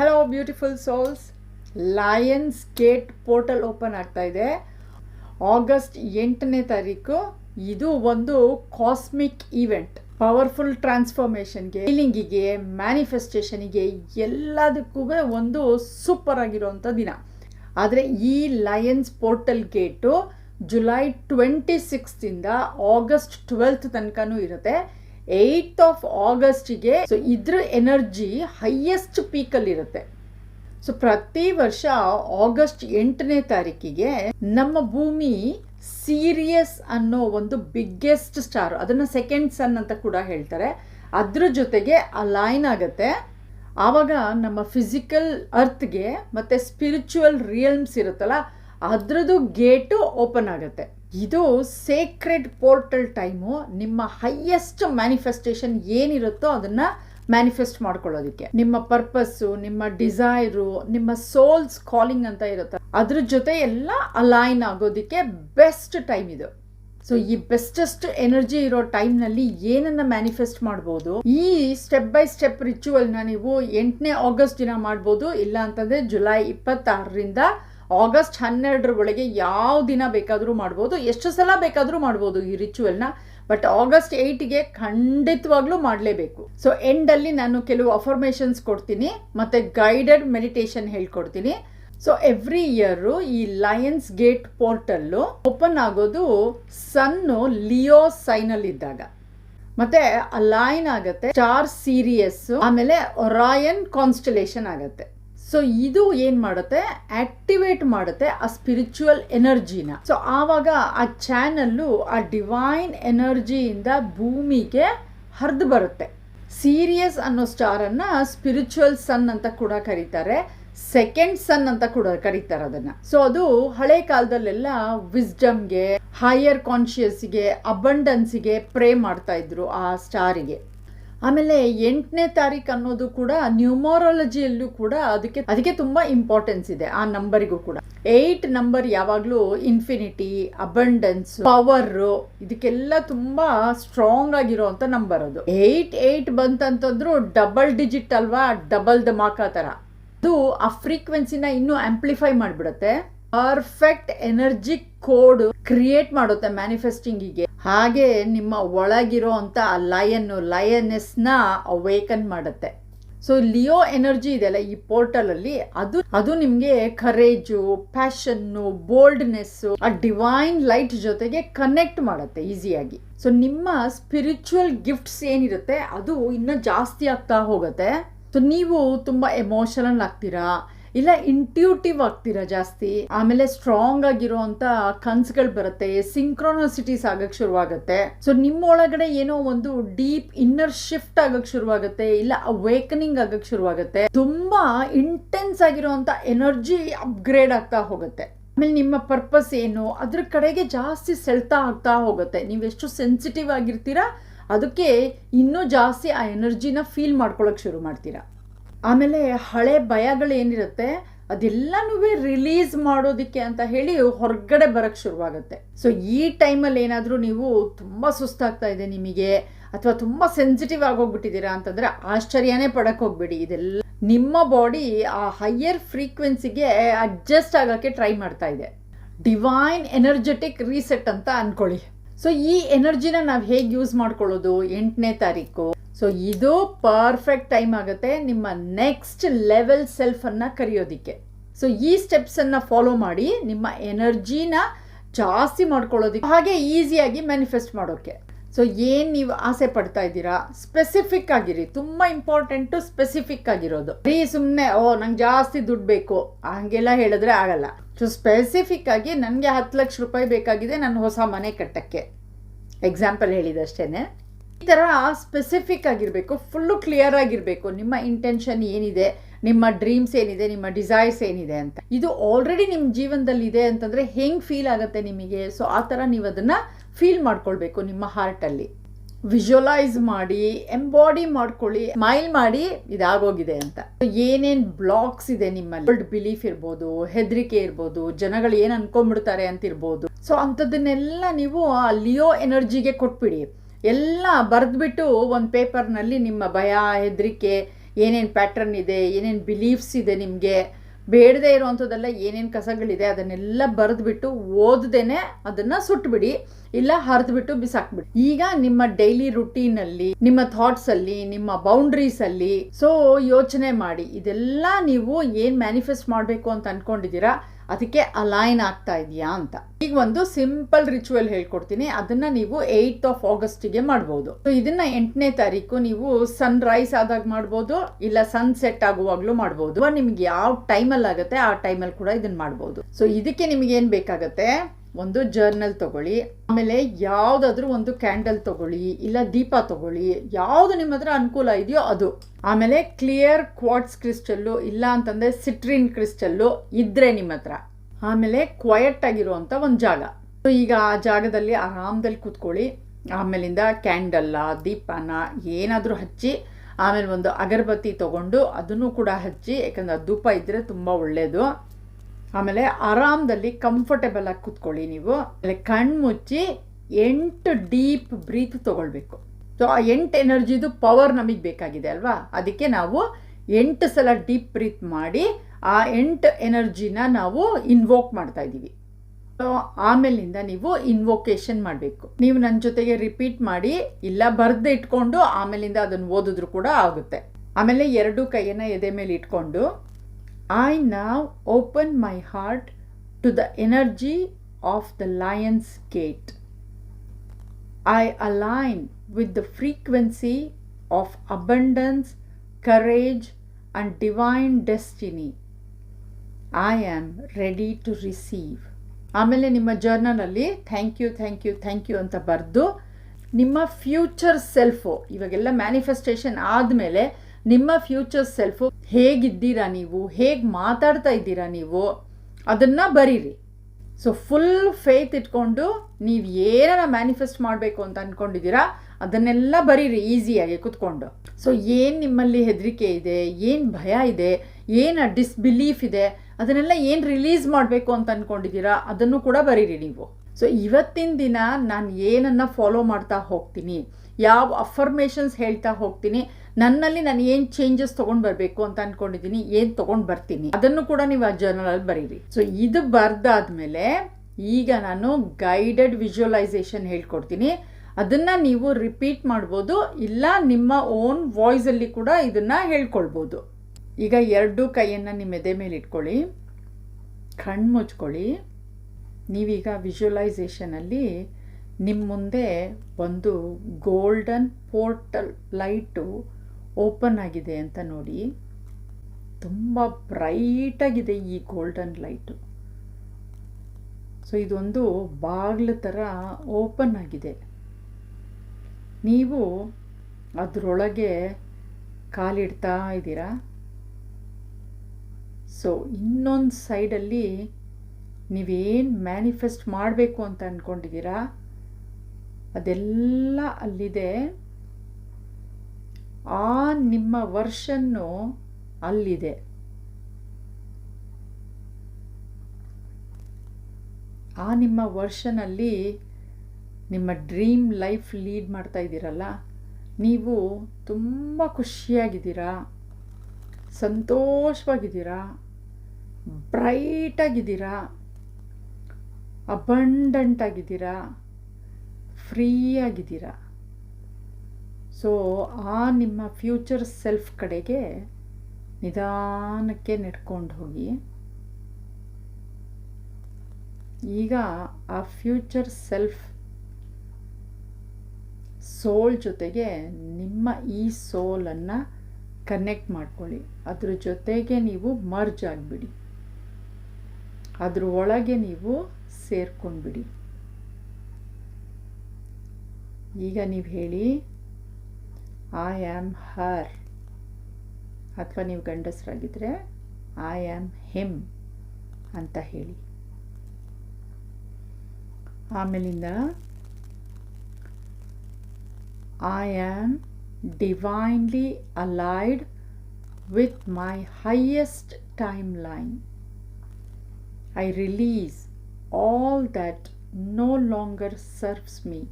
Hello beautiful souls lions gate portal open ಆಗ್ತಾ ಇದೆ. August ಎಂಟನೇ ತಾರೀಕು, ಇದು ಒಂದು ಕಾಸ್ಮಿಕ್ ಈವೆಂಟ್ ಪವರ್ಫುಲ್ ಟ್ರಾನ್ಸ್ಫಾರ್ಮೇಷನ್ಗೆ ಫೀಲಿಂಗಿಗೆ ಮ್ಯಾನಿಫೆಸ್ಟೇಷನಿಗೆ ಎಲ್ಲದಕ್ಕೂ ಒಂದು ಸೂಪರ್ ಆಗಿರುವಂಥ ದಿನ. ಆದರೆ ಈ Lions portal gate July twenty ಸಿಕ್ಸ್ತಿಂದ ಆಗಸ್ಟ್ ಟ್ವೆಲ್ತ್ ತನಕನೂ ಇರುತ್ತೆ. ಏಯ್ತ್ ಆಫ್ ಆಗಸ್ಟಿಗೆ ಸೊ ಇದ್ರ ಎನರ್ಜಿ ಹೈಯೆಸ್ಟ್ ಪೀಕಲ್ಲಿರುತ್ತೆ ಸೊ ಪ್ರತಿ ವರ್ಷ ಆಗಸ್ಟ್ ಎಂಟನೇ ತಾರೀಕಿಗೆ ನಮ್ಮ ಭೂಮಿ ಸೀರಿಯಸ್ ಅನ್ನೋ ಒಂದು ಬಿಗ್ಗೆಸ್ಟ್ ಸ್ಟಾರ್ ಅದನ್ನು ಸೆಕೆಂಡ್ ಸನ್ ಅಂತ ಕೂಡ ಹೇಳ್ತಾರೆ. ಅದ್ರ ಜೊತೆಗೆ ಅಲೈನ್ ಆಗುತ್ತೆ. ಆವಾಗ ನಮ್ಮ ಫಿಸಿಕಲ್ ಅರ್ತ್ಗೆ ಮತ್ತು ಸ್ಪಿರಿಚುವಲ್ ರಿಯಲ್ಮ್ಸ್ ಇರುತ್ತಲ್ಲ, ಅದರದ್ದು ಗೇಟು ಓಪನ್ ಆಗುತ್ತೆ. ಇದು ಸೇಕ್ರೆಡ್ ಪೋರ್ಟಲ್ ಟೈಮು ನಿಮ್ಮ ಹೈಯೆಸ್ಟ್ ಮ್ಯಾನಿಫೆಸ್ಟೇಷನ್ ಏನಿರುತ್ತೋ ಅದನ್ನು ಮ್ಯಾನಿಫೆಸ್ಟ್ ಮಾಡ್ಕೊಳ್ಳೋದಕ್ಕೆ. ನಿಮ್ಮ ಪರ್ಪಸ್ಸು ನಿಮ್ಮ ಡಿಸೈರು ನಿಮ್ಮ ಸೋಲ್ಸ್ ಕಾಲಿಂಗ್ ಅಂತ ಇರುತ್ತೆ. ಅದ್ರ ಜೊತೆ ಎಲ್ಲ ಅಲೈನ್ ಆಗೋದಕ್ಕೆ ಬೆಸ್ಟ್ ಟೈಮ್ ಇದು. ಸೊ ಈ ಬೆಸ್ಟೆಸ್ಟ್ ಎನರ್ಜಿ ಇರೋ ಟೈಮ್ನಲ್ಲಿ ಏನನ್ನ ಮ್ಯಾನಿಫೆಸ್ಟ್ ಮಾಡ್ಬೋದು? ಈ ಸ್ಟೆಪ್ ಬೈ ಸ್ಟೆಪ್ ರಿಚುವಲ್ನ ನೀವು ಎಂಟನೇ ಆಗಸ್ಟ್ ದಿನ ಮಾಡ್ಬೋದು ಇಲ್ಲ ಅಂತಂದರೆ ಜುಲೈ ಇಪ್ಪತ್ತಾರರಿಂದ ಆಗಸ್ಟ್ ಹನ್ನೆರಡರ ಒಳಗೆ ಯಾವ ದಿನ ಬೇಕಾದರೂ ಮಾಡ್ಬೋದು, ಎಷ್ಟು ಸಲ ಬೇಕಾದರೂ ಮಾಡ್ಬೋದು ಈ ರಿಚುವಲ್ನ ಬಟ್ ಆಗಸ್ಟ್ ಏಯ್ಟಿಗೆ ಖಂಡಿತವಾಗ್ಲೂ ಮಾಡಲೇಬೇಕು. ಸೊ ಎಂಡಲ್ಲಿ ನಾನು ಕೆಲವು ಅಫರ್ಮೇಷನ್ಸ್ ಕೊಡ್ತೀನಿ, ಮತ್ತು ಗೈಡೆಡ್ ಮೆಡಿಟೇಷನ್ ಹೇಳ್ಕೊಡ್ತೀನಿ. ಸೊ ಎವ್ರಿ ಇಯರು ಈ ಲಯನ್ಸ್ ಗೇಟ್ ಪೋರ್ಟಲ್ಲು ಓಪನ್ ಆಗೋದು ಸನ್ನು ಲಿಯೋ ಸೈನಲ್ಲಿದ್ದಾಗ ಮತ್ತೆ ಅಲೈನ್ ಆಗುತ್ತೆ ಸ್ಟಾರ್ ಸೀರಿಯಸ್ ಆಮೇಲೆ ಒರಾಯನ್ ಕಾನ್ಸ್ಟಲೇಷನ್ ಆಗುತ್ತೆ. ಸೊ ಇದು ಏನ್ ಮಾಡುತ್ತೆ? ಆಕ್ಟಿವೇಟ್ ಮಾಡುತ್ತೆ ಆ ಸ್ಪಿರಿಚುವಲ್ ಎನರ್ಜಿನ ಸೊ ಆವಾಗ ಆ ಚಾನಲ್ಲು ಆ ಡಿವೈನ್ ಎನರ್ಜಿಯಿಂದ ಭೂಮಿಗೆ ಹರಿದು ಬರುತ್ತೆ. ಸೀರಿಯಸ್ ಅನ್ನೋ ಸ್ಟಾರನ್ನು ಸ್ಪಿರಿಚುವಲ್ ಸನ್ ಅಂತ ಕೂಡ ಕರೀತಾರೆ. ಸೆಕೆಂಡ್ ಸನ್ ಅಂತ ಕೂಡ ಕರೀತಾರೆ ಅದನ್ನ. ಸೊ ಅದು ಹಳೆ ಕಾಲದಲ್ಲೆಲ್ಲ ವಿಸ್ಡಮ್ಗೆ ಹೈಯರ್ ಕಾನ್ಶಿಯಸ್ಗೆ ಅಬಂಡನ್ಸಿಗೆ ಪ್ರೇ ಮಾಡ್ತಾ ಇದ್ರು ಆ ಸ್ಟಾರಿಗೆ. ಆಮೇಲೆ ಎಂಟನೇ ತಾರೀಕು ಅನ್ನೋದು ಕೂಡ ನ್ಯೂಮಾರಾಲಜಿಯಲ್ಲೂ ಕೂಡ ಅದಕ್ಕೆ ಅದಕ್ಕೆ ತುಂಬಾ ಇಂಪಾರ್ಟೆನ್ಸ್ ಇದೆ ಆ ನಂಬರಿಗೂ ಕೂಡ. ಏಯ್ಟ್ ನಂಬರ್ ಯಾವಾಗಲೂ ಇನ್ಫಿನಿಟಿ ಅಬಂಡೆನ್ಸ್ ಪವರ್ ಇದಕ್ಕೆಲ್ಲ ತುಂಬಾ ಸ್ಟ್ರಾಂಗ್ ಆಗಿರುವಂತ ನಂಬರ್ ಅದು. ಏಯ್ಟ್ ಏಯ್ಟ್ ಬಂತಂತಂದ್ರು ಡಬಲ್ ಡಿಜಿಟ್ ಅಲ್ವಾ ಡಬಲ್ ಧಮಾಕ ತರ. ಅದು ಆ ಫ್ರೀಕ್ವೆನ್ಸಿನ ಇನ್ನೂ ಆಂಪ್ಲಿಫೈ ಮಾಡಿಬಿಡುತ್ತೆ. ಪರ್ಫೆಕ್ಟ್ ಎನರ್ಜಿ ಕೋಡ್ ಕ್ರಿಯೇಟ್ ಮಾಡುತ್ತೆ ಮ್ಯಾನಿಫೆಸ್ಟಿಂಗಿಗೆ ಹಾಗೆ ನಿಮ್ಮ ಒಳಗಿರೋ ಅಂಥ ಆ ಲಯನ್ನು, ಲಯನೆಸ್ನ ಅವೇಕನ್ ಮಾಡುತ್ತೆ. ಸೊ ಲಿಯೋ ಎನರ್ಜಿ ಇದೆಯಲ್ಲ ಈ ಪೋರ್ಟಲಲ್ಲಿ, ಅದು ಅದು ನಿಮಗೆ ಕರೇಜು ಪ್ಯಾಷನ್ನು ಬೋಲ್ಡ್ನೆಸ್ಸು ಆ ಡಿವೈನ್ ಲೈಟ್ ಜೊತೆಗೆ ಕನೆಕ್ಟ್ ಮಾಡುತ್ತೆ ಈಸಿಯಾಗಿ ಸೊ ನಿಮ್ಮ ಸ್ಪಿರಿಚುವಲ್ ಗಿಫ್ಟ್ಸ್ ಏನಿರುತ್ತೆ, ಅದು ಇನ್ನೂ ಜಾಸ್ತಿ ಆಗ್ತಾ ಹೋಗುತ್ತೆ. ಸೊ ನೀವು ತುಂಬ ಎಮೋಷನಲ್ ಆಗ್ತೀರಾ? ಇಲ್ಲ ಇಂಟ್ಯೂಟಿವ್ ಆಗ್ತೀರಾ ಜಾಸ್ತಿ? ಆಮೇಲೆ ಸ್ಟ್ರಾಂಗ್ ಆಗಿರುವಂತ ಕನ್ಸ್ಗಳು ಬರುತ್ತೆ ಸಿಂಕ್ರೋನಸಿಟೀಸ್ ಆಗಕ್ ಶುರುವಾಗುತ್ತೆ. ಸೊ ನಿಮ್ಮ ಒಳಗಡೆ ಏನೋ ಒಂದು ಡೀಪ್ ಇನ್ನರ್ ಶಿಫ್ಟ್ ಆಗಕ್ ಶುರುವಾಗುತ್ತೆ, ಇಲ್ಲ ಅವೇಕನಿಂಗ್ ಆಗಕ್ ಶುರುವಾಗುತ್ತೆ. ತುಂಬಾ ಇಂಟೆನ್ಸ್ ಆಗಿರುವಂತ ಎನರ್ಜಿ ಅಪ್ಗ್ರೇಡ್ ಆಗ್ತಾ ಹೋಗುತ್ತೆ. ಆಮೇಲೆ ನಿಮ್ಮ ಪರ್ಪಸ್ ಏನು? ಅದ್ರ ಕಡೆಗೆ ಜಾಸ್ತಿ ಸೆಳ್ತಾ ಆಗ್ತಾ ಹೋಗುತ್ತೆ. ನೀವೆಷ್ಟು ಸೆನ್ಸಿಟಿವ್ ಆಗಿರ್ತೀರಾ, ಅದಕ್ಕೆ ಇನ್ನೂ ಜಾಸ್ತಿ ಆ ಎನರ್ಜಿನ ಫೀಲ್ ಮಾಡ್ಕೊಳಕ್ ಶುರು ಮಾಡ್ತೀರಾ. ಆಮೇಲೆ ಹಳೆ ಭಯಗಳೇನಿರುತ್ತೆ ಅದೆಲ್ಲನೂ ರಿಲೀಸ್ ಮಾಡೋದಕ್ಕೆ ಅಂತ ಹೇಳಿ ಹೊರಗಡೆ ಬರಕ್ಕೆ ಶುರುವಾಗುತ್ತೆ. ಸೊ ಈ ಟೈಮಲ್ಲಿ ಏನಾದರೂ ನೀವು ತುಂಬ ಸುಸ್ತಾಗ್ತಾ ಇದೆ ನಿಮಗೆ, ಅಥವಾ ತುಂಬ ಸೆನ್ಸಿಟಿವ್ ಆಗೋಗ್ಬಿಟ್ಟಿದ್ದೀರಾ ಅಂತಂದರೆ ಆಶ್ಚರ್ಯನೇ ಪಡಕ್ಕೆ ಹೋಗ್ಬೇಡಿ. ಇದೆಲ್ಲ ನಿಮ್ಮ ಬಾಡಿ ಆ ಹೈಯರ್ ಫ್ರೀಕ್ವೆನ್ಸಿಗೆ ಅಡ್ಜಸ್ಟ್ ಆಗೋಕ್ಕೆ ಟ್ರೈ ಮಾಡ್ತಾ ಇದೆ. ಡಿವೈನ್ ಎನರ್ಜೆಟಿಕ್ ರೀಸೆಟ್ ಅಂತ ಅನ್ಕೊಳ್ಳಿ. ಸೊ ಈ ಎನರ್ಜಿನ ನಾವು ಹೇಗೆ ಯೂಸ್ ಮಾಡ್ಕೊಳ್ಳೋದು? ಎಂಟನೇ ತಾರೀಕು. ಸೊ ಇದು ಪರ್ಫೆಕ್ಟ್ ಟೈಮ್ ಆಗುತ್ತೆ ನಿಮ್ಮ ನೆಕ್ಸ್ಟ್ ಲೆವೆಲ್ ಸೆಲ್ಫನ್ನು ಕರೆಯೋದಿಕ್ಕೆ. ಸೊ ಈ ಸ್ಟೆಪ್ಸನ್ನು ಫಾಲೋ ಮಾಡಿ ನಿಮ್ಮ ಎನರ್ಜಿನ ಜಾಸ್ತಿ ಮಾಡ್ಕೊಳ್ಳೋದಿಕ್ಕೆ, ಹಾಗೆ ಈಸಿಯಾಗಿ ಮ್ಯಾನಿಫೆಸ್ಟ್ ಮಾಡೋಕ್ಕೆ ಸೊ ಏನು ನೀವು ಆಸೆ ಪಡ್ತಾ ಇದ್ದೀರಾ? ಸ್ಪೆಸಿಫಿಕ್ ಆಗಿರಿ. ತುಂಬ ಇಂಪಾರ್ಟೆಂಟು ಸ್ಪೆಸಿಫಿಕ್ ಆಗಿರೋದು. ಬರೀ ಸುಮ್ಮನೆ ಓ, ನಂಗೆ ಜಾಸ್ತಿ ದುಡ್ಡು ಬೇಕು. ಹಂಗೆಲ್ಲ ಹೇಳಿದ್ರೆ ಆಗಲ್ಲ. ಸೊ ಸ್ಪೆಸಿಫಿಕ್ ಆಗಿ ನನಗೆ ಹತ್ತು ಲಕ್ಷ ರೂಪಾಯಿ ಬೇಕಾಗಿದೆ ನನ್ನ ಹೊಸ ಮನೆ ಕಟ್ಟಕ್ಕೆ. ಎಕ್ಸಾಂಪಲ್ ಹೇಳಿದಷ್ಟೇನೆ. ಈ ಥರ ಸ್ಪೆಸಿಫಿಕ್ ಆಗಿರಬೇಕು ಫುಲ್ಲು ಕ್ಲಿಯರ್ ಆಗಿರಬೇಕು. ನಿಮ್ಮ ಇಂಟೆನ್ಷನ್ ಏನಿದೆ, ನಿಮ್ಮ ಡ್ರೀಮ್ಸ್ ಏನಿದೆ, ನಿಮ್ಮ ಡಿಸೈರ್ಸ್ ಏನಿದೆ ಅಂತ. ಇದು ಆಲ್ರೆಡಿ ನಿಮ್ಮ ಜೀವನದಲ್ಲಿ ಇದೆ ಅಂತಂದರೆ ಹೆಂಗೆ ಫೀಲ್ ಆಗುತ್ತೆ ನಿಮಗೆ? ಸೊ ಆ ಥರ ನೀವು ಅದನ್ನು ಫೀಲ್ ಮಾಡ್ಕೊಳ್ಬೇಕು ನಿಮ್ಮ ಹಾರ್ಟಲ್ಲಿ ವಿಜುವಲೈಸ್ ಮಾಡಿ ಎಂಬಾಡಿ ಮಾಡ್ಕೊಳ್ಳಿ ಸ್ಮೈಲ್ ಮಾಡಿ, ಇದಾಗೋಗಿದೆ ಅಂತ. ಏನೇನ್ ಬ್ಲಾಕ್ಸ್ ಇದೆ ನಿಮ್ಮಲ್ಲಿ? ಓಲ್ಡ್ ಬಿಲೀಫ್ ಇರ್ಬೋದು, ಹೆದರಿಕೆ ಇರ್ಬೋದು, ಜನಗಳು ಏನು ಅನ್ಕೊಂಡ್ಬಿಡ್ತಾರೆ ಅಂತ ಇರ್ಬೋದು ಸೊ ಅಂಥದ್ದನ್ನೆಲ್ಲ ನೀವು ಆ ಲಿಯೋ ಎನರ್ಜಿಗೆ ಕೊಟ್ಬಿಡಿ. ಎಲ್ಲ ಬರೆದ್ಬಿಟ್ಟು ಒಂದು ಪೇಪರ್ನಲ್ಲಿ ನಿಮ್ಮ ಭಯ, ಹೆದರಿಕೆ, ಏನೇನು ಪ್ಯಾಟ್ರನ್ ಇದೆ, ಏನೇನು ಬಿಲೀಫ್ಸ್ ಇದೆ ನಿಮಗೆ, ಬೇಡದೇ ಇರುವಂಥದ್ದೆಲ್ಲ ಏನೇನು ಕಸಗಳಿದೆ ಅದನ್ನೆಲ್ಲ ಬರೆದ್ಬಿಟ್ಟು ಓದದೇನೆ ಅದನ್ನು ಸುಟ್ಬಿಡಿ, ಇಲ್ಲ ಹರಿದ್ಬಿಟ್ಟು ಬಿಸಾಕ್ಬಿಡಿ. ಈಗ ನಿಮ್ಮ ಡೈಲಿ ರುಟೀನಲ್ಲಿ ನಿಮ್ಮ ಥಾಟ್ಸಲ್ಲಿ ನಿಮ್ಮ ಬೌಂಡ್ರೀಸಲ್ಲಿ ಸೊ ಯೋಚನೆ ಮಾಡಿ, ಇದೆಲ್ಲ ನೀವು ಏನು ಮ್ಯಾನಿಫೆಸ್ಟ್ ಮಾಡಬೇಕು ಅಂತ ಅಂದ್ಕೊಂಡಿದ್ದೀರಾ ಅದಕ್ಕೆ ಅಲೈನ್ ಆಗ್ತಾ ಇದೆಯಾ ಅಂತ. ಈಗ ಒಂದು ಸಿಂಪಲ್ ರಿಚುವಲ್ ಹೇಳ್ಕೊಡ್ತೀನಿ. ಅದನ್ನ ನೀವು ಏಯ್ತ್ ಆಫ್ ಆಗಸ್ಟಿಗೆ ಮಾಡ್ಬೋದು. ಸೊ ಇದನ್ನ ಎಂಟನೇ ತಾರೀಕು ನೀವು ಸನ್ ರೈಸ್ ಆದಾಗ ಮಾಡ್ಬೋದು, ಇಲ್ಲ ಸನ್ ಸೆಟ್ ಆಗುವಾಗ್ಲೂ ಮಾಡ್ಬೋದು. ನಿಮ್ಗೆ ಯಾವ ಟೈಮಲ್ಲಿ ಆಗುತ್ತೆ ಆ ಟೈಮಲ್ಲಿ ಕೂಡ ಇದನ್ನ ಮಾಡ್ಬೋದು. ಸೊ ಇದಕ್ಕೆ ನಿಮ್ಗೆ ಏನ್ ಬೇಕಾಗತ್ತೆ? ಒಂದು ಜರ್ನಲ್ ತಗೊಳ್ಳಿ, ಆಮೇಲೆ ಯಾವುದಾದ್ರೂ ಒಂದು ಕ್ಯಾಂಡಲ್ ತಗೊಳ್ಳಿ, ಇಲ್ಲ ದೀಪ ತಗೊಳ್ಳಿ, ಯಾವ್ದು ನಿಮ್ಮ ಹತ್ರ ಅನುಕೂಲ ಇದೆಯೋ ಅದು. ಆಮೇಲೆ ಕ್ಲಿಯರ್ ಕ್ವಾಟ್ಸ್ ಕ್ರಿಸ್ಟಲ್ಲು ಇಲ್ಲ ಅಂತಂದ್ರೆ ಸಿಟ್ರಿನ್ ಕ್ರಿಸ್ಟಲ್ಲು ಇದ್ರೆ ನಿಮ್ಮ ಹತ್ರ. ಆಮೇಲೆ ಕ್ವಯಟ್ ಆಗಿರುವಂತ ಒಂದು ಜಾಗ. ಈಗ ಆ ಜಾಗದಲ್ಲಿ ಆರಾಮದಲ್ಲಿ ಕೂತ್ಕೊಳ್ಳಿ. ಆಮೇಲಿಂದ ಕ್ಯಾಂಡಲ್ಲ ದೀಪನ ಏನಾದರೂ ಹಚ್ಚಿ, ಆಮೇಲೆ ಒಂದು ಅಗರಬತ್ತಿ ತಗೊಂಡು ಅದನ್ನು ಕೂಡ ಹಚ್ಚಿ ಯಾಕಂದ್ರೆ ಧೂಪ ಇದ್ದರೆ ತುಂಬ ಒಳ್ಳೆಯದು ಆಮೇಲೆ ಆರಾಮದಲ್ಲಿ ಕಂಫರ್ಟೇಬಲ್ ಆಗಿ ಕೂತ್ಕೊಳ್ಳಿ ನೀವು. ಆಮೇಲೆ ಕಣ್ಣು ಮುಚ್ಚಿ ಎಂಟು ಡೀಪ್ ಬ್ರೀತ್ ತಗೊಳ್ಬೇಕು. ಸೊ ಆ ಎಂಟು ಎನರ್ಜಿದು ಪವರ್ ನಮಗೆ ಬೇಕಾಗಿದೆ ಅಲ್ವಾ? ಅದಕ್ಕೆ ನಾವು ಎಂಟು ಸಲ ಡೀಪ್ ಬ್ರೀತ್ ಮಾಡಿ ಆ ಎಂಟು ಎನರ್ಜಿನ ನಾವು ಇನ್ವೋಕ್ ಮಾಡ್ತಾ ಇದ್ದೀವಿ. ಸೊ ಆಮೇಲಿಂದ ನೀವು ಇನ್ವೋಕೇಶನ್ ಮಾಡಬೇಕು. ನೀವು ನನ್ನ ಜೊತೆಗೆ ರಿಪೀಟ್ ಮಾಡಿ, ಇಲ್ಲ ಬರೆದು ಇಟ್ಕೊಂಡು ಆಮೇಲಿಂದ ಅದನ್ನು ಓದಿದ್ರು ಕೂಡ ಆಗುತ್ತೆ. ಆಮೇಲೆ ಎರಡು ಕೈಯನ್ನು ಎದೆ ಮೇಲೆ ಇಟ್ಕೊಂಡು I now open my heart to the energy of the lion's gate. I align with the frequency of abundance, courage, and divine destiny. I am ready to receive. ಆಮೇಲೆ ನಿಮ್ಮ ಜರ್ನಲಲ್ಲಿ thank you thank you thank you ಅಂತ ಬರೆದು ನಿಮ್ಮ future self ಇವಾಗೆಲ್ಲ manifestation ಆದಮೇಲೆ ನಿಮ್ಮ future self ಹೇಗಿದ್ದೀರಾ ನೀವು? ಹೇಗೆ ಮಾತಾಡ್ತಾ ಇದ್ದೀರಾ ನೀವು? ಅದನ್ನು ಬರೀರಿ. ಸೊ ಫುಲ್ ಫೇತ್ ಇಟ್ಕೊಂಡು ನೀವು ಏನಾರ ಮ್ಯಾನಿಫೆಸ್ಟ್ ಮಾಡಬೇಕು ಅಂತ ಅಂದ್ಕೊಂಡಿದ್ದೀರಾ ಅದನ್ನೆಲ್ಲ ಬರೀರಿ ಈಸಿಯಾಗಿ ಕುತ್ಕೊಂಡು. ಸೊ ಏನು ನಿಮ್ಮಲ್ಲಿ ಹೆದರಿಕೆ ಇದೆ, ಏನು ಭಯ ಇದೆ, ಏನು ಡಿಸ್ಬಿಲೀಫ್ ಇದೆ, ಅದನ್ನೆಲ್ಲ ಏನು ರಿಲೀಸ್ ಮಾಡಬೇಕು ಅಂತ ಅಂದ್ಕೊಂಡಿದ್ದೀರಾ ಅದನ್ನು ಕೂಡ ಬರೀರಿ ನೀವು. ಸೊ ಇವತ್ತಿನ ದಿನ ನಾನು ಏನನ್ನು ಫಾಲೋ ಮಾಡ್ತಾ ಹೋಗ್ತೀನಿ, ಯಾವ ಅಫರ್ಮೇಷನ್ಸ್ ಹೇಳ್ತಾ ಹೋಗ್ತೀನಿ ನನ್ನಲ್ಲಿ ನಾನು ಏನು ಚೇಂಜಸ್ ತೊಗೊಂಡು ಬರಬೇಕು ಅಂತ ಅಂದ್ಕೊಂಡಿದ್ದೀನಿ ಏನು ತೊಗೊಂಡು ಬರ್ತೀನಿ, ಅದನ್ನು ಕೂಡ ನೀವು ಆ ಜರ್ನಲಲ್ಲಿ ಬರೀರಿ. ಸೊ ಇದು ಬರ್ದಾದ್ಮೇಲೆ ಈಗ ನಾನು ಗೈಡೆಡ್ ವಿಜುವಲೈಸೇಷನ್ ಹೇಳ್ಕೊಡ್ತೀನಿ. ಅದನ್ನು ನೀವು ರಿಪೀಟ್ ಮಾಡ್ಬೋದು, ಇಲ್ಲ ನಿಮ್ಮ ಓನ್ ವಾಯ್ಸಲ್ಲಿ ಕೂಡ ಇದನ್ನು ಹೇಳ್ಕೊಳ್ಬೋದು. ಈಗ ಎರಡು ಕೈಯನ್ನು ನಿಮ್ಮ ಎದೆ ಮೇಲೆ ಇಟ್ಕೊಳ್ಳಿ ಕಣ್ಣು ಮುಚ್ಕೊಳ್ಳಿ. ನೀವೀಗ ವಿಜುವಲೈಸೇಷನಲ್ಲಿ ನಿಮ್ಮ ಮುಂದೆ ಒಂದು ಗೋಲ್ಡನ್ ಪೋರ್ಟಲ್ ಲೈಟು ಓಪನ್ ಆಗಿದೆ ಅಂತ ನೋಡಿ. ತುಂಬ ಬ್ರೈಟಾಗಿದೆ ಈ ಗೋಲ್ಡನ್ ಲೈಟು. ಸೊ, ಇದೊಂದು ಬಾಗಿಲು ಥರ ಓಪನ್ ಆಗಿದೆ. ನೀವು ಅದರೊಳಗೆ ಕಾಲಿಡ್ತಾ ಇದ್ದೀರಾ? ಸೊ, ಇನ್ನೊಂದು ಸೈಡಲ್ಲಿ ನೀವೇನು ಮ್ಯಾನಿಫೆಸ್ಟ್ ಮಾಡಬೇಕು ಅಂತ ಅಂದ್ಕೊಂಡಿದ್ದೀರಾ ಅದೆಲ್ಲ ಅಲ್ಲಿದೆ. ಆ ನಿಮ್ಮ ವರ್ಷನ್ನು ಅಲ್ಲಿದೆ. ಆ ನಿಮ್ಮ ವರ್ಷನಲ್ಲಿ ನಿಮ್ಮ ಡ್ರೀಮ್ ಲೈಫ್ ಲೀಡ್ ಮಾಡ್ತಾ ಇದ್ದೀರಲ್ಲ, ನೀವು ತುಂಬ ಖುಷಿಯಾಗಿದ್ದೀರಾ, ಸಂತೋಷವಾಗಿದ್ದೀರಾ, ಬ್ರೈಟಾಗಿದ್ದೀರಾ ಅಬಂಡಂಟ್ ಆಗಿದ್ದೀರಾ ಫ್ರೀ ಆಗಿದ್ದೀರಾ ಸೊ ಆ ನಿಮ್ಮ ಫ್ಯೂಚರ್ ಸೆಲ್ಫ್ ಕಡೆಗೆ ನಿಧಾನಕ್ಕೆ ನೆಡ್ಕೊಂಡು ಹೋಗಿ. ಈಗ ಆ ಫ್ಯೂಚರ್ ಸೆಲ್ಫ್ ಸೋಲ್ ಜೊತೆಗೆ ನಿಮ್ಮ ಈ ಸೋಲನ್ನು ಕನೆಕ್ಟ್ ಮಾಡ್ಕೊಳ್ಳಿ. ಅದ್ರ ಜೊತೆಗೆ ನೀವು ಮರ್ಜ್ ಆಗಿಬಿಡಿ. ಅದ್ರ ಒಳಗೆ ನೀವು ಸೇರ್ಕೊಂಡ್ಬಿಡಿ. ಈಗ ನೀವು ಹೇಳಿ ಐ ಆ್ಯಮ್ ಹರ್ ಅಥವಾ ನೀವು ಗಂಡಸರಾಗಿದ್ದರೆ ಐ ಆ್ಯಮ್ ಹಿಮ್ ಅಂತ ಹೇಳಿ. ಆಮೇಲಿಂದ I am divinely aligned with my highest timeline I release all that no longer serves me.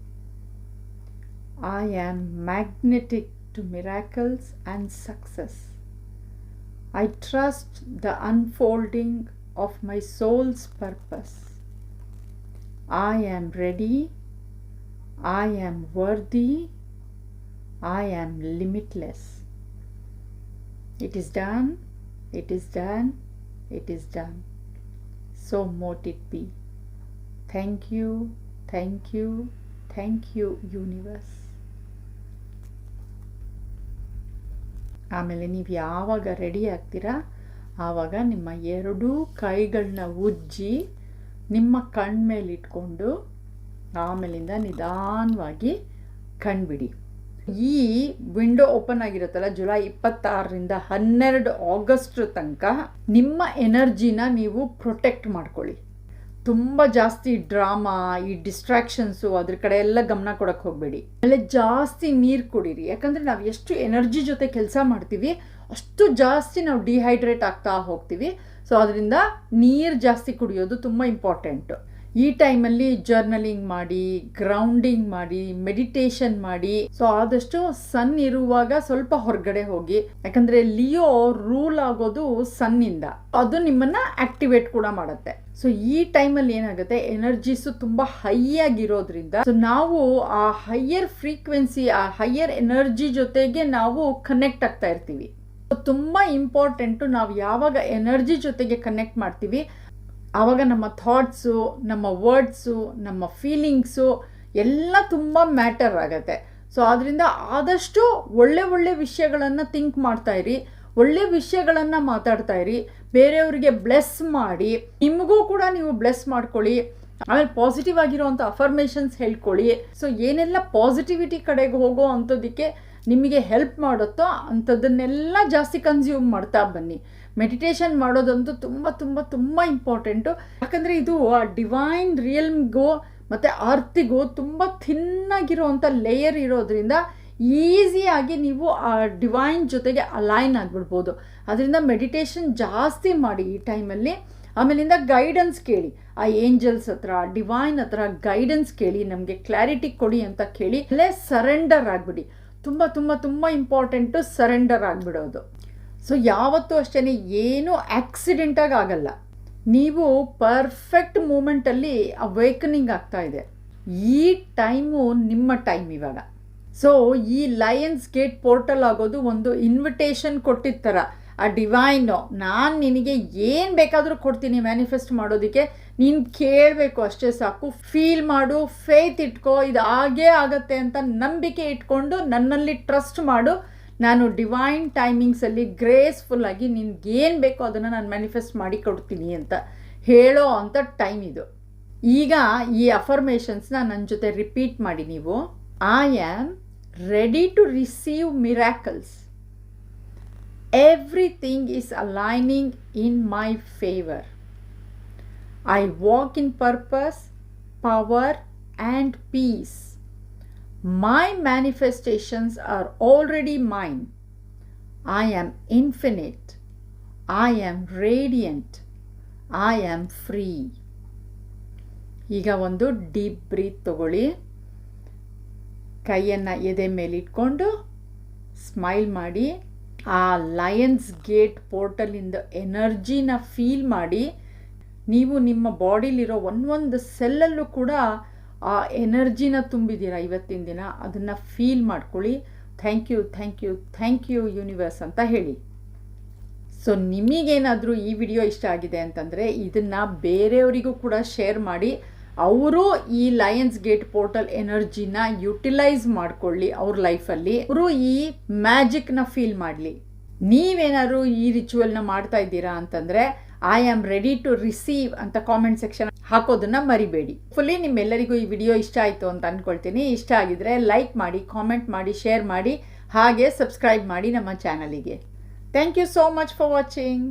I am magnetic to miracles and success. I trust the unfolding of my soul's purpose. I am ready. I am worthy. I am limitless. It is done. It is done. It is done. So mote it be. Thank you. Thank you. Thank you, universe. ಆಮೇಲೆ ನೀವು ಯಾವಾಗ ready ಆಗ್ತೀರಾ? ಆವಾಗ ನಿಮ್ಮ ಎರಡೂ ಕೈಗಳನ್ನ ಉಜ್ಜಿ ನಿಮ್ಮ ಕಣ್ಣ ಮೇಲೆ ಇಟ್ಕೊಂಡು ಆಮೇಲಿಂದ ನಿಧಾನವಾಗಿ ಕಣ್ಬಿಡಿ. ಈ ವಿಂಡೋ ಓಪನ್ ಆಗಿರುತ್ತಲ್ಲ, ಜುಲೈ ಇಪ್ಪತ್ತಾರರಿಂದ ಹನ್ನೆರಡು ಆಗಸ್ಟ್ ತನಕ ನಿಮ್ಮ ಎನರ್ಜಿನ ನೀವು ಪ್ರೊಟೆಕ್ಟ್ ಮಾಡ್ಕೊಳ್ಳಿ. ತುಂಬ ಜಾಸ್ತಿ ಡ್ರಾಮಾ, ಈ ಡಿಸ್ಟ್ರಾಕ್ಷನ್ಸು ಅದ್ರ ಕಡೆ ಎಲ್ಲ ಗಮನ ಕೊಡಕ್ಕೆ ಹೋಗಬೇಡಿ. ಆಮೇಲೆ ಜಾಸ್ತಿ ನೀರು ಕುಡೀರಿ. ಯಾಕಂದರೆ ನಾವು ಎಷ್ಟು ಎನರ್ಜಿ ಜೊತೆ ಕೆಲಸ ಮಾಡ್ತೀವಿ, ಅಷ್ಟು ಜಾಸ್ತಿ ನಾವು ಡಿಹೈಡ್ರೇಟ್ ಆಗ್ತಾ ಹೋಗ್ತೀವಿ. ಸೊ ಅದರಿಂದ ನೀರು ಜಾಸ್ತಿ ಕುಡಿಯೋದು ತುಂಬ ಇಂಪಾರ್ಟೆಂಟು ಈ ಟೈಮಲ್ಲಿ ಜರ್ನಲಿಂಗ್ ಮಾಡಿ ಗ್ರೌಂಡಿಂಗ್ ಮಾಡಿ ಮೆಡಿಟೇಷನ್ ಮಾಡಿ. ಸೊ ಆದಷ್ಟು ಸನ್ ಇರುವಾಗ ಸ್ವಲ್ಪ ಹೊರಗಡೆ ಹೋಗಿ, ಯಾಕಂದ್ರೆ ಲಿಯೋ ರೂಲ್ ಆಗೋದು ಸನ್ನಿಂದ ಅದು ನಿಮ್ಮನ್ನ ಆಕ್ಟಿವೇಟ್ ಕೂಡ ಮಾಡುತ್ತೆ. ಸೊ ಈ ಟೈಮಲ್ಲಿ ಏನಾಗುತ್ತೆ? ಎನರ್ಜೀಸು ತುಂಬ ಹೈ ಆಗಿರೋದ್ರಿಂದ ಸೊ ನಾವು ಆ ಹೈಯರ್ ಫ್ರೀಕ್ವೆನ್ಸಿ ಆ ಹೈಯರ್ ಎನರ್ಜಿ ಜೊತೆಗೆ ನಾವು ಕನೆಕ್ಟ್ ಆಗ್ತಾ ಇರ್ತೀವಿ. ತುಂಬ ಇಂಪಾರ್ಟೆಂಟು ನಾವು ಯಾವಾಗ ಎನರ್ಜಿ ಜೊತೆಗೆ ಕನೆಕ್ಟ್ ಮಾಡ್ತೀವಿ? ಆವಾಗ ನಮ್ಮ ಥಾಟ್ಸು ನಮ್ಮ ವರ್ಡ್ಸು ನಮ್ಮ ಫೀಲಿಂಗ್ಸು ಎಲ್ಲ ತುಂಬ ಮ್ಯಾಟರ್ ಆಗುತ್ತೆ. ಸೊ ಆದ್ದರಿಂದ ಆದಷ್ಟು ಒಳ್ಳೆ ಒಳ್ಳೆ ವಿಷಯಗಳನ್ನು ಥಿಂಕ್ ಮಾಡ್ತಾ ಇರಿ. ಒಳ್ಳೆ ವಿಷಯಗಳನ್ನು ಮಾತಾಡ್ತಾ ಇರಿ. ಬೇರೆಯವರಿಗೆ ಬ್ಲೆಸ್ ಮಾಡಿ, ನಿಮಗೂ ಕೂಡ ನೀವು ಬ್ಲೆಸ್ ಮಾಡ್ಕೊಳ್ಳಿ. ಆಮೇಲೆ ಪಾಸಿಟಿವ್ ಆಗಿರೋವಂಥ ಅಫರ್ಮೇಷನ್ಸ್ ಹೇಳ್ಕೊಳ್ಳಿ. ಸೊ ಏನೆಲ್ಲ ಪಾಸಿಟಿವಿಟಿ ಕಡೆಗೆ ಹೋಗೋ ಅಂಥದ್ದಕ್ಕೆ ನಿಮಗೆ ಹೆಲ್ಪ್ ಮಾಡುತ್ತೋ ಅಂಥದ್ದನ್ನೆಲ್ಲ ಜಾಸ್ತಿ ಕನ್ಸ್ಯೂಮ್ ಮಾಡ್ತಾ ಬನ್ನಿ. ಮೆಡಿಟೇಷನ್ ಮಾಡೋದಂತೂ ತುಂಬ ತುಂಬ ತುಂಬ ಇಂಪಾರ್ಟೆಂಟು ಯಾಕಂದರೆ ಇದು ಆ ಡಿವೈನ್ ರಿಯಲ್ಮ್ಗೂ ಮತ್ತು ಅರ್ತಿಗೂ ತುಂಬ ಥಿನ್ನಾಗಿರುವಂಥ ಲೇಯರ್ ಇರೋದ್ರಿಂದ ಈಸಿಯಾಗಿ ನೀವು ಆ ಡಿವೈನ್ ಜೊತೆಗೆ ಅಲೈನ್ ಆಗಿಬಿಡ್ಬೋದು. ಅದರಿಂದ ಮೆಡಿಟೇಷನ್ ಜಾಸ್ತಿ ಮಾಡಿ ಈ ಟೈಮಲ್ಲಿ ಆಮೇಲಿಂದ ಗೈಡೆನ್ಸ್ ಕೇಳಿ. ಆ ಏಂಜಲ್ಸ್ ಹತ್ರ ಡಿವೈನ್ ಹತ್ರ ಗೈಡೆನ್ಸ್ ಕೇಳಿ, ನಮಗೆ ಕ್ಲಾರಿಟಿ ಕೊಡಿ ಅಂತ ಕೇಳಿ. ಅಲ್ಲೇ ಸರೆಂಡರ್ ಆಗಿಬಿಡಿ. ತುಂಬ ತುಂಬ ತುಂಬ ಇಂಪಾರ್ಟೆಂಟು ಸರೆಂಡರ್ ಆಗಿಬಿಡೋದು. ಸೊ ಯಾವತ್ತೂ ಅಷ್ಟೇ ಏನೂ ಆಕ್ಸಿಡೆಂಟಾಗಿ ಆಗಲ್ಲ. ನೀವು ಪರ್ಫೆಕ್ಟ್ ಮೂಮೆಂಟಲ್ಲಿ ಅವೇಕನಿಂಗ್ ಆಗ್ತಾ ಇದೆ. ಈ ಟೈಮು ನಿಮ್ಮ ಟೈಮ್ ಇವಾಗ. ಸೊ ಈ ಲಯನ್ಸ್ ಗೇಟ್ ಪೋರ್ಟಲ್ ಆಗೋದು ಒಂದು ಇನ್ವಿಟೇಷನ್ ಕೊಟ್ಟಿದ್ದ ಥರ ಆ ಡಿವೈನು ನಾನು ನಿನಗೆ ಏನು ಬೇಕಾದರೂ ಕೊಡ್ತೀನಿ ಮ್ಯಾನಿಫೆಸ್ಟ್ ಮಾಡೋದಕ್ಕೆ. ನೀನು ಕೇಳಬೇಕು ಅಷ್ಟೇ ಸಾಕು. ಫೀಲ್ ಮಾಡು ಫೇತ್ ಇಟ್ಕೋ, ಇದು ಆಗೇ ಆಗತ್ತೆ ಅಂತ ನಂಬಿಕೆ ಇಟ್ಕೊಂಡು ನನ್ನಲ್ಲಿ ಟ್ರಸ್ಟ್ ಮಾಡು. ನಾನು ಡಿವೈನ್ ಟೈಮಿಂಗ್ಸಲ್ಲಿ ಗ್ರೇಸ್ಫುಲ್ಲಾಗಿ ನಿನ್ಗೆ ಏನು ಬೇಕೋ ಅದನ್ನು ನಾನು ಮ್ಯಾನಿಫೆಸ್ಟ್ ಮಾಡಿ ಕೊಡ್ತೀನಿ ಅಂತ ಹೇಳೋ ಅಂತ ಟೈಮ್ ಇದು. ಈಗ ಈ ಅಫರ್ಮೇಷನ್ಸ್ನ ನನ್ನ ಜೊತೆ ರಿಪೀಟ್ ಮಾಡಿ ನೀವು. I am Ready to receive miracles everything is aligning in my favour I walk in purpose power and peace My manifestations are already mine. I am infinite. I am radiant. I am free. ಈಗ ಒಂದು deep breath ತಗೊಳ್ಳಿ ಕೈಯನ್ನು ಎದೆ ಮೇಲಿಟ್ಕೊಂಡು smile ಮಾಡಿ, ಆ Lions gate ಪೋರ್ಟಲಿಂದ ಎನರ್ಜಿನ feel ಮಾಡಿ, ನೀವು ನಿಮ್ಮ ಬಾಡಿಲಿರೋ ಒಂದೊಂದು ಸೆಲ್ಲಲ್ಲೂ ಕೂಡ ಆ ಎನರ್ಜಿನ ತುಂಬಿದ್ದೀರಾ ಇವತ್ತಿನ ದಿನ? ಅದನ್ನು ಫೀಲ್ ಮಾಡ್ಕೊಳ್ಳಿ. Thank you thank you thank you universe ಅಂತ ಹೇಳಿ. ಸೊ ನಿಮಗೇನಾದರೂ ಈ ವಿಡಿಯೋ ಇಷ್ಟ ಆಗಿದೆ ಅಂತಂದರೆ, ಇದನ್ನು ಬೇರೆಯವರಿಗೂ ಕೂಡ ಶೇರ್ ಮಾಡಿ. ಅವರು ಈ ಲಯನ್ಸ್ ಗೇಟ್ ಪೋರ್ಟಲ್ ಎನರ್ಜಿನ ಯುಟಿಲೈಸ್ ಮಾಡ್ಕೊಳ್ಳಿ ಅವ್ರ ಲೈಫಲ್ಲಿ ಅವರು ಈ ಮ್ಯಾಜಿಕ್ನ ಫೀಲ್ ಮಾಡಲಿ. ನೀವೇನಾದ್ರು ಈ ರಿಚುವಲ್ನ ಮಾಡ್ತಾ ಇದ್ದೀರಾ ಅಂತಂದರೆ I am ready to receive ಅಂತ ಕಾಮೆಂಟ್ ಸೆಕ್ಷನ್ ಹಾಕೋದನ್ನ ಮರಿಬೇಡಿ. ಫುಲ್ಲಿ ನಿಮ್ಮೆಲ್ಲರಿಗೂ ಈ ವಿಡಿಯೋ ಇಷ್ಟ ಆಯಿತು ಅಂತ ಅಂದ್ಕೊಳ್ತೀನಿ ಇಷ್ಟ ಆಗಿದ್ರೆ ಲೈಕ್ ಮಾಡಿ ಕಾಮೆಂಟ್ ಮಾಡಿ ಶೇರ್ ಮಾಡಿ, ಹಾಗೆ ಸಬ್ಸ್ಕ್ರೈಬ್ ಮಾಡಿ ನಮ್ಮ ಚಾನಲಿಗೆ thank you so much for watching